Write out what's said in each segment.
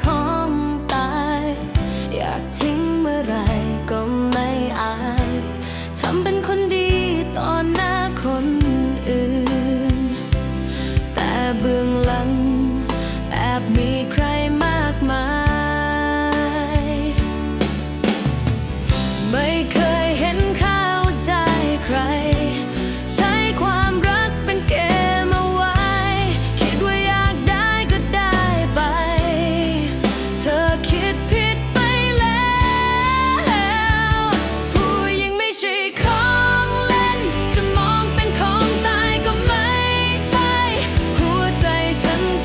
ของตาย อยากทิ้งเมื่อไรก็ไม่อาย ทำเป็นคน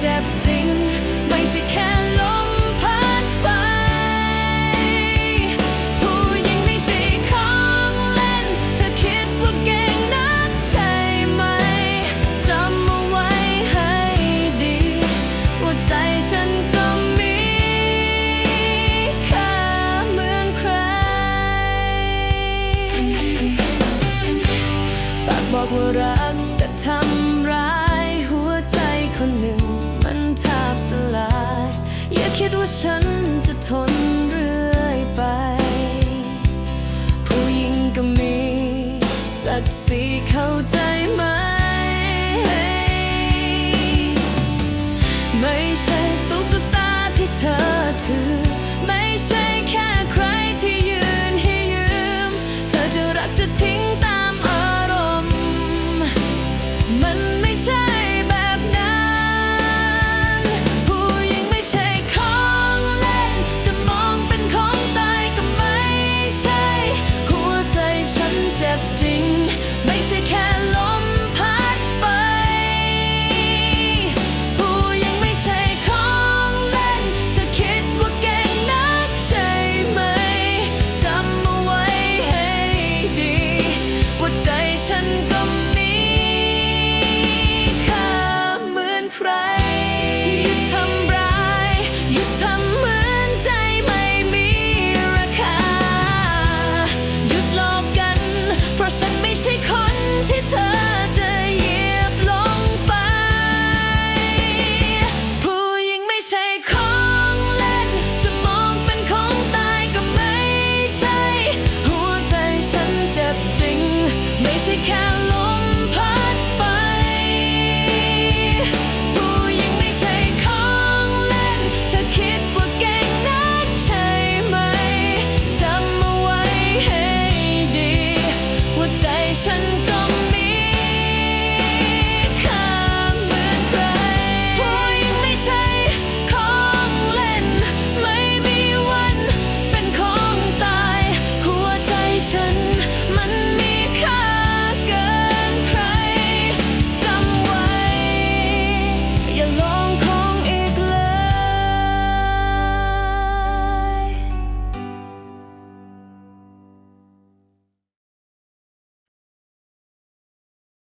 deputy ว่าฉันจะทนเรื่อยไป ผู้หญิงก็มีศักดิ์ศรีเข้าใจไหม ไม่ใช่ตุ๊กตาที่เธอถือ ไม่ใช่แค่ใครที่ยืนให้ยืม เธอจะรักจะทิ้งตามอารมณ์ มันไม่ใช่ ไม่ใช่แค่ลมพัดไป ผู้หญิงไม่ใช่ของเล่นเธอคิดว่าเก่งนักใช่ไหมจำเอาไว้ให้ดี ว่าใจฉันก็มีค่าเหมือนใครหยุดทำร้ายหยุดทำเหมือนใจไม่มีราคา หยุดหลอกกัน เพราะฉันไม่ใช่คน ที่เธอจะเหยียบลงไป ผู้หญิงไม่ใช่ของเล่น จะมองเป็นของตายก็ไม่ใช่ หัวใจฉันเจ็บจริง ไม่ใช่แค่